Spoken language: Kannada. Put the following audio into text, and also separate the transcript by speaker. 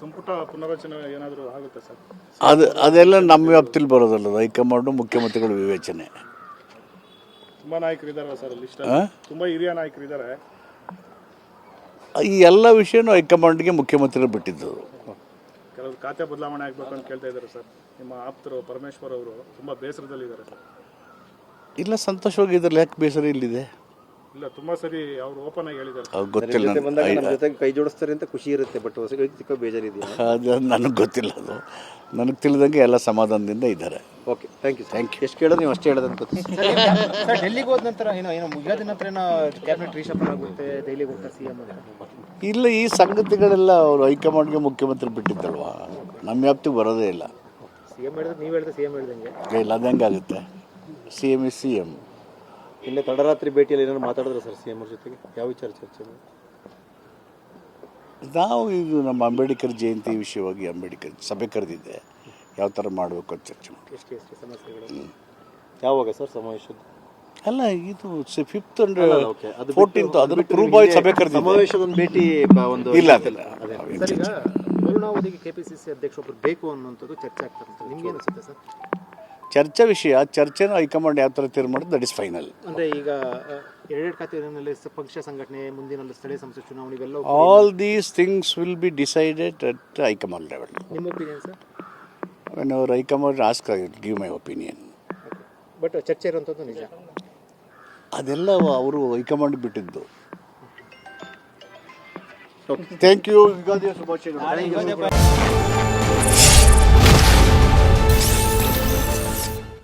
Speaker 1: ಸಂಪುಟ ಪುನರಚನೆ ಏನಾದರೂ ಆಗುತ್ತೆ ಸರ್?
Speaker 2: ಅದು ಅದೆಲ್ಲ ನಮ್ಮ ವ್ಯಾಪ್ತಿಲಿ ಬರೋದಲ್ಲ ಅದು. ಹೈಕಮಾಂಡು ಮುಖ್ಯಮಂತ್ರಿಗಳ ವಿವೇಚನೆ.
Speaker 1: ತುಂಬಾ ನಾಯಕರು ಇದಾರಲ್ಲ ಸರ್ ಲಿಸ್ಟ್
Speaker 2: ಆ?
Speaker 1: ತುಂಬಾ ಹಿರಿಯ ನಾಯಕರು ಇದ್ದಾರೆ
Speaker 2: ಈ ಎಲ್ಲ ವಿಷಯನೂ ಹೈಕಮಾಂಡ್ಗೆ ಮುಖ್ಯಮಂತ್ರಿಗಳು ಬಿಟ್ಟಿದ್ದು.
Speaker 1: ಕೆಲವರು ಖಾತೆ ಬದಲಾವಣೆ ಆಗಬೇಕು ಅಂತ ಕೇಳ್ತಾ ಇದ್ದಾರೆ ಸರ್. ನಿಮ್ಮ ಆಪ್ತರು ಪರಮೇಶ್ವರ್ ಅವರು ತುಂಬಾ ಬೇಸರದಲ್ಲಿದ್ದಾರೆ ಸರ್.
Speaker 2: ಇಲ್ಲ ಸಂತೋಷವಾಗಿದ್ರಲ್ಲಿ ಯಾಕೆ ಬೇಸರ ಇಲ್ಲಿದೆ?
Speaker 1: ಇಲ್ಲ ತುಂಬಾ ಸರಿ ಅವರು ಓಪನ್ ಆಗಿ ಹೇಳಿದ್ದಾರೆ. ಸರ್
Speaker 2: ಗೊತ್ತಿಲ್ಲ
Speaker 3: ಜೊತೆ ಬಂದಾಗ. ನಮ್ಮ ಜೊತೆಗೆ ಕೈ ಜೋಡಿಸ್ತಾರೆ ಅಂತ ಖುಷಿ ಇರುತ್ತೆ ಬಟ್ ಹೊಸಗಳಿಗೆ ಚಿಕ್ಕ ಬೇಜಾರಿದೆಯಾ?
Speaker 2: ಅದು ನನಗೆ ಗೊತ್ತಿಲ್ಲ ಅದು. ನನಗೆ ತಿಳಿದಂಗೆ ಎಲ್ಲ ಸಮಾಧಾನದಿಂದ ಇದ್ದಾರೆ.
Speaker 3: ಓಕೆ ಥ್ಯಾಂಕ್ ಯು
Speaker 2: Thank
Speaker 3: ಎಷ್ಟು ಕೇಳೋದು ನೀವು ಅಷ್ಟೇ ಹೇಳೋದು ಅನ್ಕೋತೀನಿ
Speaker 4: ಸರ್ ಡೆಲ್ಲಿಗೆ ಹೋದ ನಂತರ ಏನೋ ಏನೋ ಮುಗಿಯೋದ ನಂತರ ಏನೋ ಕ್ಯಾಬಿನೆಟ್ ರೀಶಫಲ್ ಆಗುತ್ತೆ ದೆಹಲಿಗೆ ಹೋಗ್ತಾರೆ ಸಿ ಎಂ
Speaker 2: ಇಲ್ಲ ಈ ಸಂಗತಿಗಳೆಲ್ಲ ಅವರು ಹೈಕಮಾಂಡ್ಗೆ ಮುಖ್ಯಮಂತ್ರಿ ಬಿಟ್ಟಿದ್ದಲ್ವಾ? ನಮ್ಮ ವ್ಯಾಪ್ತಿಗೆ ಬರೋದೇ ಇಲ್ಲ.
Speaker 4: ಸಿ ಎಂ ಹೇಳಿದ್ರೆ ನೀವು ಹೇಳಿದ್ರೆ ಸಿ ಎಂ ಹೇಳ್ದಂಗೆ
Speaker 2: ಇಲ್ಲ ಅದು ಹೆಂಗಾಗುತ್ತೆ C M is C M
Speaker 3: ನಿನ್ನೆ ತಡರಾತ್ರಿ ಭೇಟಿಯಲ್ಲಿ ಏನಾದ್ರು ಮಾತಾಡಿದ್ರೆ ಸರ್ ಸಿ ಎಂ ಅವ್ರ ಜೊತೆಗೆ? ಯಾವ ವಿಚಾರ ಚರ್ಚೆ?
Speaker 2: ನಾವು ಇದು ನಮ್ಮ ಅಂಬೇಡ್ಕರ್ ಜಯಂತಿ ವಿಷಯವಾಗಿ ಅಂಬೇಡ್ಕರ್ ಸಭೆ ಕರೆದಿದ್ದೆ. ಯಾವ ಥರ ಮಾಡಬೇಕು ಅಂತ ಚರ್ಚೆ ಮಾಡಿ
Speaker 4: ಎಷ್ಟು ಎಷ್ಟು ಸಮಸ್ಯೆಗಳು?
Speaker 3: ಯಾವಾಗ ಸರ್ ಸಮಾವೇಶ
Speaker 2: ಅಲ್ಲ ಇದು ಫಿಫ್ತ್ ಅಂಡ್
Speaker 3: ಓಕೆ ಅದು
Speaker 2: ಫೋರ್ಟೀನ್ತ್ ಅದನ್ನು ಪ್ರೂವ್ ಬಾಯ್ ಸಭೆ ಕರೆದಿದ್ದೆ.
Speaker 3: ಸಮಾವೇಶದ ಒಂದು ಭೇಟಿ ಬ- ಒಂದು
Speaker 2: ಇಲ್ಲ ಅದಿಲ್ಲ
Speaker 4: ಸರ್ ಈಗ ವರುಣಾವಧಿಗೆ ಕೆ ಪಿ ಸಿ ಸಿ ಅಧ್ಯಕ್ಷ ಒಬ್ಬರು ಬೇಕು ಅನ್ನುವಂಥದ್ದು ಚರ್ಚೆ ಆಗ್ತದೆ ನಿಮ್ಗೆ ಅನಿಸುತ್ತೆ ಸರ್?
Speaker 2: ಚರ್ಚೆ ವಿಷಯ ಚರ್ಚೆನ ಹೈಕಮಾಂಡ್ ಯಾವ ಥರ ತೀರ್ಮಾನ ದಟ್ ಇಸ್ ಫೈನಲ್
Speaker 4: ಅಂದ್ರೆ ಈಗ ಎರಡೆರಡು ಖಾತೆಗಳಲ್ಲಿ ಪಕ್ಷ ಸಂಘಟನೆ ಮುಂದಿನ ಸ್ಥಳೀಯ ಸಂಸ್ಥೆ ಚುನಾವಣೆ ಇವೆಲ್ಲ
Speaker 2: all these things will be decided at high command level
Speaker 4: ನಿಮ್ಮ opinion sir
Speaker 2: when our high command ask give my opinion
Speaker 4: but ಚರ್ಚೆ ಇರುವಂಥದ್ದು ನಿಜ?
Speaker 2: ಅದೆಲ್ಲ ಅವರು ಹೈಕಮಾಂಡ್ ಬಿಟ್ಟಿದ್ದು. ಥ್ಯಾಂಕ್ ಯು ಯುಗಾದಿಯ ಶುಭಾಶಯಗಳು.